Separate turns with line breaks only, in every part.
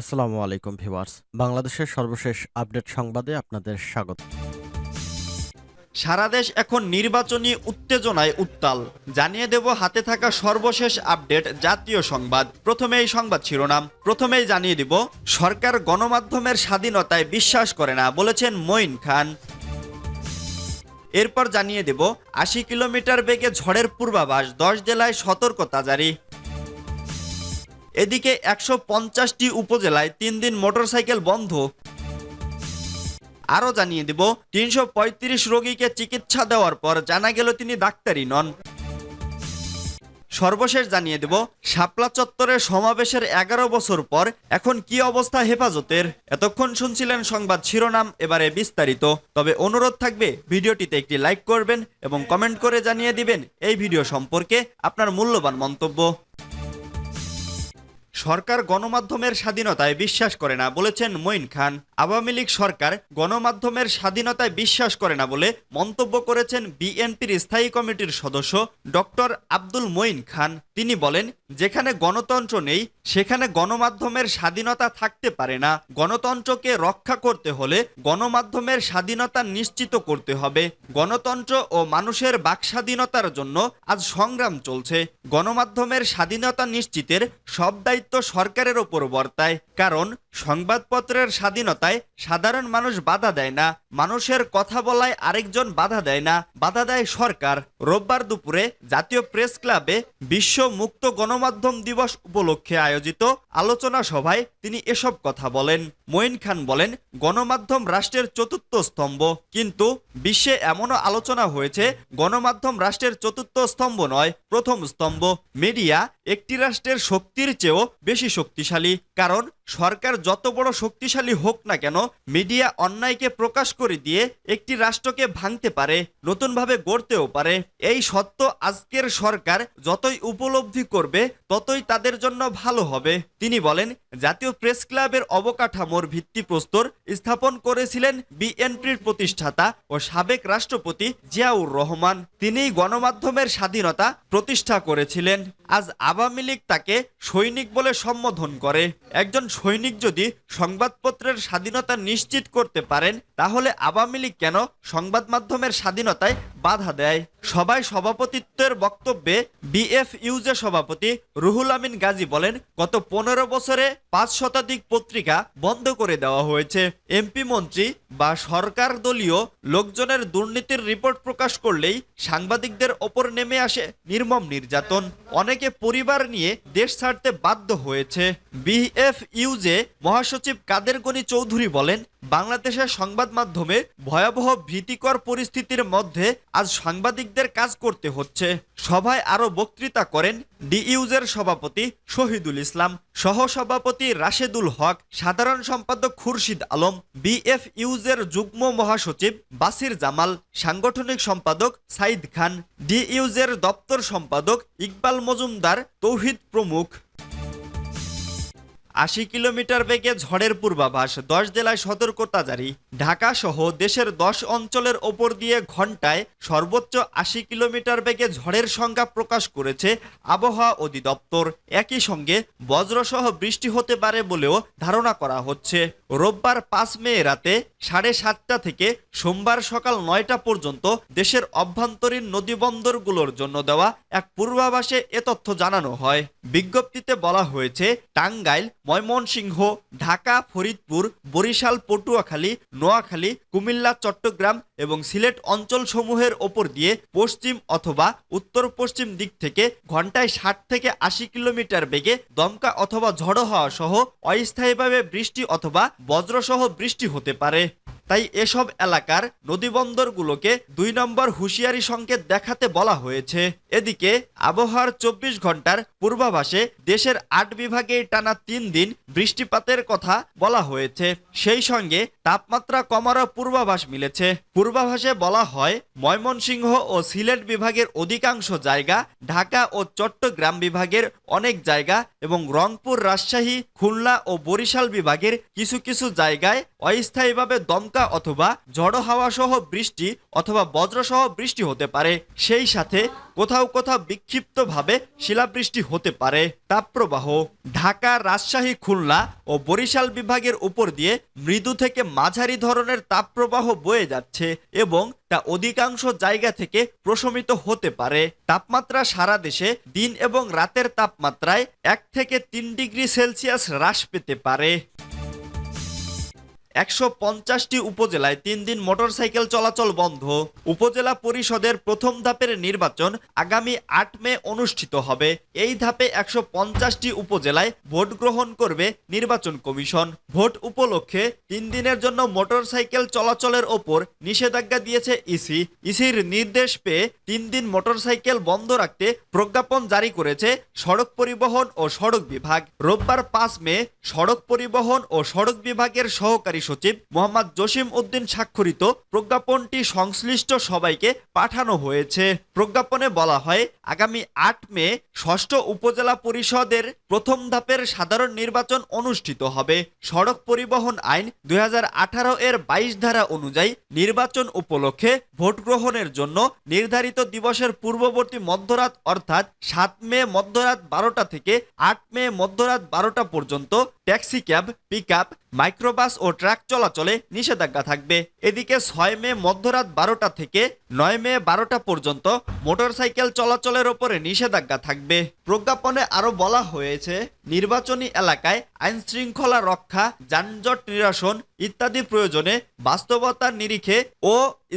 আসসালামু আলাইকুম ভিউয়ার্স বাংলাদেশের সর্বশেষ আপডেট সংবাদে আপনাদের স্বাগত
সারা দেশ এখন নির্বাচনী উত্তেজনায় উত্তাল জানিয়ে দেব হাতে থাকা সর্বশেষ আপডেট জাতীয় সংবাদ প্রথমে এই সংবাদ শিরোনাম প্রথমেই জানিয়ে দিব সরকার গণমাধ্যমের স্বাধীনতায় বিশ্বাস করে না বলেছেন মঈন খান এরপর জানিয়ে দেব আশি কিলোমিটার বেগে ঝড়ের পূর্বাভাস দশ জেলায় সতর্কতা জারি এদিকে একশো পঞ্চাশটি উপজেলায় তিন দিন মোটরসাইকেল বন্ধ আরও জানিয়ে দেব তিনশো পঁয়ত্রিশ রোগীকে চিকিৎসা দেওয়ার পর জানা গেল তিনি ডাক্তারই নন সর্বশেষ জানিয়ে দেব শাপলা চত্বরে সমাবেশের এগারো বছর পর এখন কি অবস্থা হেফাজতের এতক্ষণ শুনছিলেন সংবাদ শিরোনাম এবারে বিস্তারিত তবে অনুরোধ থাকবে ভিডিওটিতে একটি লাইক করবেন এবং কমেন্ট করে জানিয়ে দিবেন এই ভিডিও সম্পর্কে আপনার মূল্যবান মন্তব্য সরকার গণমাধ্যমের স্বাধীনতায় বিশ্বাস করে না বলেছেন মঈন খান আওয়ামী লীগ সরকার গণমাধ্যমের স্বাধীনতায় বিশ্বাস করে না বলে মন্তব্য করেছেন বিএনপির স্থায়ী কমিটির সদস্য ডক্টর আব্দুল মঈন খান তিনি বলেন যেখানে গণতন্ত্র নেই সেখানে গণমাধ্যমের স্বাধীনতা থাকতে পারে না গণতন্ত্রকে রক্ষা করতে হলে গণমাধ্যমের স্বাধীনতা নিশ্চিত করতে হবে গণতন্ত্র ও মানুষের বাক স্বাধীনতার জন্য আজ সংগ্রাম চলছে গণমাধ্যমের স্বাধীনতা নিশ্চিতের সব দায়িত্ব সরকারের ওপর বর্তায় কারণ সংবাদপত্রের স্বাধীনতায় সাধারণ মানুষ বাধা দেয় না মানুষের কথা বলায় আরেকজন বাধা দেয় না বাধা দেয় সরকার রোববার দুপুরে জাতীয় প্রেস ক্লাবে বিশ্ব মুক্ত গণমাধ্যম দিবস উপলক্ষে আয়োজিত আলোচনা সভায় তিনি এসব কথা বলেন মঈন খান বলেন গণমাধ্যম রাষ্ট্রের চতুর্থ স্তম্ভ কিন্তু বিশ্বে এমনও আলোচনা হয়েছে গণমাধ্যম রাষ্ট্রের চতুর্থ স্তম্ভ নয় প্রথম স্তম্ভ মিডিয়া একটি রাষ্ট্রের শক্তির চেয়েও বেশি শক্তিশালী কারণ সরকার যত বড় শক্তিশালী হোক না কেন মিডিয়া অন্যায়কে প্রকাশ করে দিয়ে একটি রাষ্ট্রকে ভাঙতে পারে নতুনভাবে গড়তেও পারে এই সত্য আজকের সরকার যতই উপলব্ধি করবে ততই তাদের জন্য ভালো হবে তিনি বলেন জাতীয় প্রেস ক্লাবের অবকাঠামো অমর ভিত্তিপ্রস্তর স্থাপন করেছিলেন বিএনপির প্রতিষ্ঠাতা ও সাবেক রাষ্ট্রপতি জিয়াউর রহমান তিনি গণমাধ্যমের স্বাধীনতা প্রতিষ্ঠা করেছিলেন আজ আওয়ামী লীগ তাকে সৈনিক বলে সম্বোধন করে একজন সৈনিক যদি সংবাদপত্রের স্বাধীনতা নিশ্চিত করতে পারেন তাহলে আওয়ামী লীগ কেন সংবাদ মাধ্যমের স্বাধীনতায় বাধা দেয় সবাই সভাপতিত্বের বক্তব্যে বিএফ ইউজে সভাপতি রুহুল আমিন গাজী বলেন গত পনেরো বছরে পাঁচ শতাধিক পত্রিকা বন্ধ বন্ধ করে দেওয়া হয়েছে এমপি মন্ত্রী বা সরকার দলীয় লোকজনের দুর্নীতির রিপোর্ট প্রকাশ করলেই সাংবাদিকদের ওপর নেমে আসে নির্মম নির্যাতন অনেকে পরিবার নিয়ে দেশ ছাড়তে বাধ্য হয়েছে বিএফ ইউজে মহাসচিব কাদের গনি চৌধুরী বলেন বাংলাদেশের সংবাদ মাধ্যমে ভয়াবহ ভীতিকর পরিস্থিতির মধ্যে আজ সাংবাদিকদের কাজ করতে হচ্ছে সভায় আরও বক্তৃতা করেন ডিইউজের সভাপতি শহীদুল ইসলাম সহসভাপতি রাশেদুল হক সাধারণ সম্পাদক খুরশিদ আলম বিএফ ইউজের যুগ্ম মহাসচিব বাসির জামাল সাংগঠনিক সম্পাদক সাইদ খান ডিইউজের দপ্তর সম্পাদক ইকবাল মজুমদার তৌহিদ প্রমুখ আশি কিলোমিটার বেগে ঝড়ের পূর্বাভাস দশ জেলায় সতর্কতা জারি ঢাকা সহ দেশের দশ অঞ্চলের ওপর দিয়ে ঘন্টায় সর্বোচ্চ আশি কিলোমিটার বেগে ঝড়ের সংখ্যা প্রকাশ করেছে আবহাওয়া অধিদপ্তর একই সঙ্গে বজ্রসহ বৃষ্টি হতে পারে বলেও ধারণা করা হচ্ছে রোববার পাঁচ মে রাতে সাড়ে সাতটা থেকে সোমবার সকাল নয়টা পর্যন্ত দেশের অভ্যন্তরীণ নদীবন্দরগুলোর জন্য দেওয়া এক পূর্বাভাসে এ তথ্য জানানো হয় বিজ্ঞপ্তিতে বলা হয়েছে টাঙ্গাইল ময়মনসিংহ ঢাকা ফরিদপুর বরিশাল পটুয়াখালী নোয়াখালী কুমিল্লা চট্টগ্রাম এবং সিলেট অঞ্চলসমূহের ওপর দিয়ে পশ্চিম অথবা উত্তর পশ্চিম দিক থেকে ঘন্টায় ষাট থেকে আশি কিলোমিটার বেগে দমকা অথবা ঝড়ো হওয়া সহ অস্থায়ীভাবে বৃষ্টি অথবা বজ্রসহ বৃষ্টি হতে পারে তাই এসব এলাকার নদীবন্দরগুলোকে দুই নম্বর হুঁশিয়ারি সংকেত দেখাতে বলা হয়েছে এদিকে আবহাওয়ার চব্বিশ ঘন্টার পূর্বাভাসে দেশের আট বিভাগে টানা তিন দিন বৃষ্টিপাতের কথা বলা হয়েছে সেই সঙ্গে তাপমাত্রা কমারও পূর্বাভাস মিলেছে পূর্বাভাসে বলা হয় ময়মনসিংহ ও সিলেট বিভাগের অধিকাংশ জায়গা ঢাকা ও চট্টগ্রাম বিভাগের অনেক জায়গা এবং রংপুর রাজশাহী খুলনা ও বরিশাল বিভাগের কিছু কিছু জায়গায় অস্থায়ীভাবে দমকা অথবা ঝড়ো হাওয়া সহ বৃষ্টি অথবা বজ্রসহ বৃষ্টি হতে পারে সেই সাথে কোথাও কোথাও বিক্ষিপ্তভাবে শিলাবৃষ্টি হতে পারে তাপপ্রবাহ ঢাকা রাজশাহী খুলনা ও বরিশাল বিভাগের উপর দিয়ে মৃদু থেকে মাঝারি ধরনের তাপপ্রবাহ বয়ে যাচ্ছে এবং তা অধিকাংশ জায়গা থেকে প্রশমিত হতে পারে তাপমাত্রা সারা দেশে দিন এবং রাতের তাপমাত্রায় এক থেকে তিন ডিগ্রি সেলসিয়াস হ্রাস পেতে পারে একশো পঞ্চাশটি উপজেলায় তিন দিন মোটরসাইকেল চলাচল বন্ধ উপজেলা পরিষদের প্রথম ধাপের নির্বাচন আগামী আট মে অনুষ্ঠিত হবে এই ধাপে একশো পঞ্চাশটি উপজেলায় ভোট গ্রহণ করবে নির্বাচন কমিশন ভোট উপলক্ষে তিন দিনের জন্য মোটরসাইকেল চলাচলের ওপর নিষেধাজ্ঞা দিয়েছে ইসি ইসির নির্দেশ পেয়ে তিন দিন মোটরসাইকেল বন্ধ রাখতে প্রজ্ঞাপন জারি করেছে সড়ক পরিবহন ও সড়ক বিভাগ রোববার পাঁচ মে সড়ক পরিবহন ও সড়ক বিভাগের সহকারী সচিব মোহাম্মদ জসিম উদ্দিন স্বাক্ষরিত প্রজ্ঞাপনটি সংশ্লিষ্ট সবাইকে পাঠানো হয়েছে প্রজ্ঞাপনে বলা হয় আগামী আট মে ষষ্ঠ উপজেলা পরিষদের প্রথম ধাপের সাধারণ নির্বাচন অনুষ্ঠিত হবে সড়ক পরিবহন আইন দুই এর বাইশ ধারা অনুযায়ী নির্বাচন উপলক্ষে ভোট গ্রহণের জন্য নির্ধারিত দিবসের পূর্ববর্তী মধ্যরাত অর্থাৎ সাত মে মধ্যরাত বারোটা থেকে আট মে মধ্যরাত বারোটা পর্যন্ত ট্যাক্সি ক্যাব পিক মাইক্রোবাস ও ট্রাক চলাচলে নিষেধাজ্ঞা থাকবে এদিকে ছয় মে মধ্যরাত বারোটা থেকে নয় মে বারোটা পর্যন্ত মোটরসাইকেল চলাচলের ওপরে নিষেধাজ্ঞা থাকবে প্রজ্ঞাপনে আরও বলা হয়েছে নির্বাচনী এলাকায় আইন শৃঙ্খলা রক্ষা যানজট নিরসন ইত্যাদি প্রয়োজনে বাস্তবতার নিরিখে ও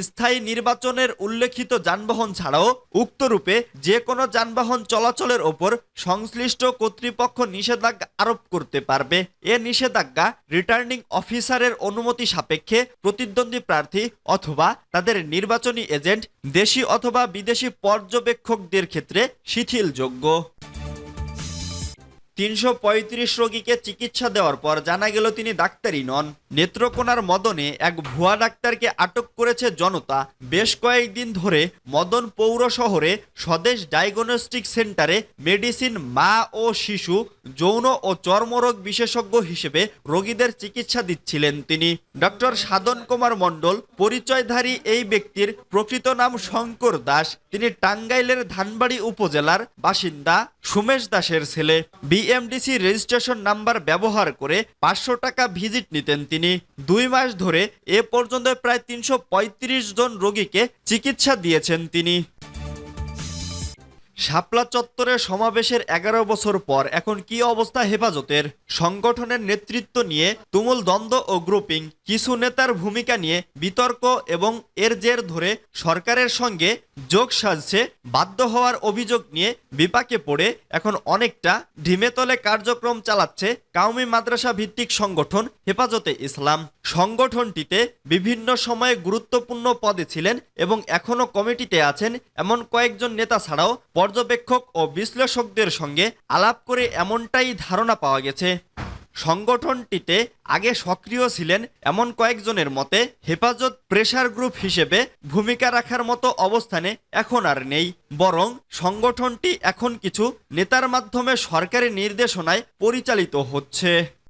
স্থায়ী নির্বাচনের উল্লেখিত যানবাহন ছাড়াও উক্তরূপে যে কোনো যানবাহন চলাচলের ওপর সংশ্লিষ্ট কর্তৃপক্ষ নিষেধাজ্ঞা আরোপ করতে পারবে এ নিষেধাজ্ঞা রিটার্নিং অফিসারের অনুমতি সাপেক্ষে প্রতিদ্বন্দ্বী প্রার্থী অথবা তাদের নির্বাচনী এজেন্ট দেশি অথবা বিদেশি পর্যবেক্ষকদের ক্ষেত্রে শিথিলযোগ্য তিনশো রোগীকে চিকিৎসা দেওয়ার পর জানা গেল তিনি ডাক্তারই নন নেত্রকোনার মদনে এক ভুয়া ডাক্তারকে আটক করেছে জনতা বেশ কয়েকদিন ধরে মদন পৌর শহরে স্বদেশ ডায়াগনস্টিক সেন্টারে মেডিসিন মা ও শিশু যৌন ও চর্মরোগ বিশেষজ্ঞ হিসেবে রোগীদের চিকিৎসা দিচ্ছিলেন তিনি ডক্টর সাধন কুমার মণ্ডল পরিচয়ধারী এই ব্যক্তির প্রকৃত নাম শঙ্কর দাস তিনি টাঙ্গাইলের ধানবাড়ি উপজেলার বাসিন্দা সুমেশ দাসের ছেলে বিএমডিসি রেজিস্ট্রেশন নাম্বার ব্যবহার করে পাঁচশো টাকা ভিজিট নিতেন তিনি তিনি দুই মাস ধরে এ পর্যন্ত প্রায় তিনশো জন রোগীকে চিকিৎসা দিয়েছেন তিনি শাপলা চত্বরে সমাবেশের এগারো বছর পর এখন কি অবস্থা হেফাজতের সংগঠনের নেতৃত্ব নিয়ে তুমুল দ্বন্দ্ব ও গ্রুপিং কিছু নেতার ভূমিকা নিয়ে বিতর্ক এবং এর জের ধরে সরকারের সঙ্গে যোগ সাজছে বাধ্য হওয়ার অভিযোগ নিয়ে বিপাকে পড়ে এখন অনেকটা ঢিমেতলে কার্যক্রম চালাচ্ছে কাউমি মাদ্রাসা ভিত্তিক সংগঠন হেফাজতে ইসলাম সংগঠনটিতে বিভিন্ন সময়ে গুরুত্বপূর্ণ পদে ছিলেন এবং এখনও কমিটিতে আছেন এমন কয়েকজন নেতা ছাড়াও পর্যবেক্ষক ও বিশ্লেষকদের সঙ্গে আলাপ করে এমনটাই ধারণা পাওয়া গেছে সংগঠনটিতে আগে সক্রিয় ছিলেন এমন কয়েকজনের মতে হেফাজত প্রেশার গ্রুপ হিসেবে ভূমিকা রাখার মতো অবস্থানে এখন আর নেই বরং সংগঠনটি এখন কিছু নেতার মাধ্যমে সরকারি নির্দেশনায় পরিচালিত হচ্ছে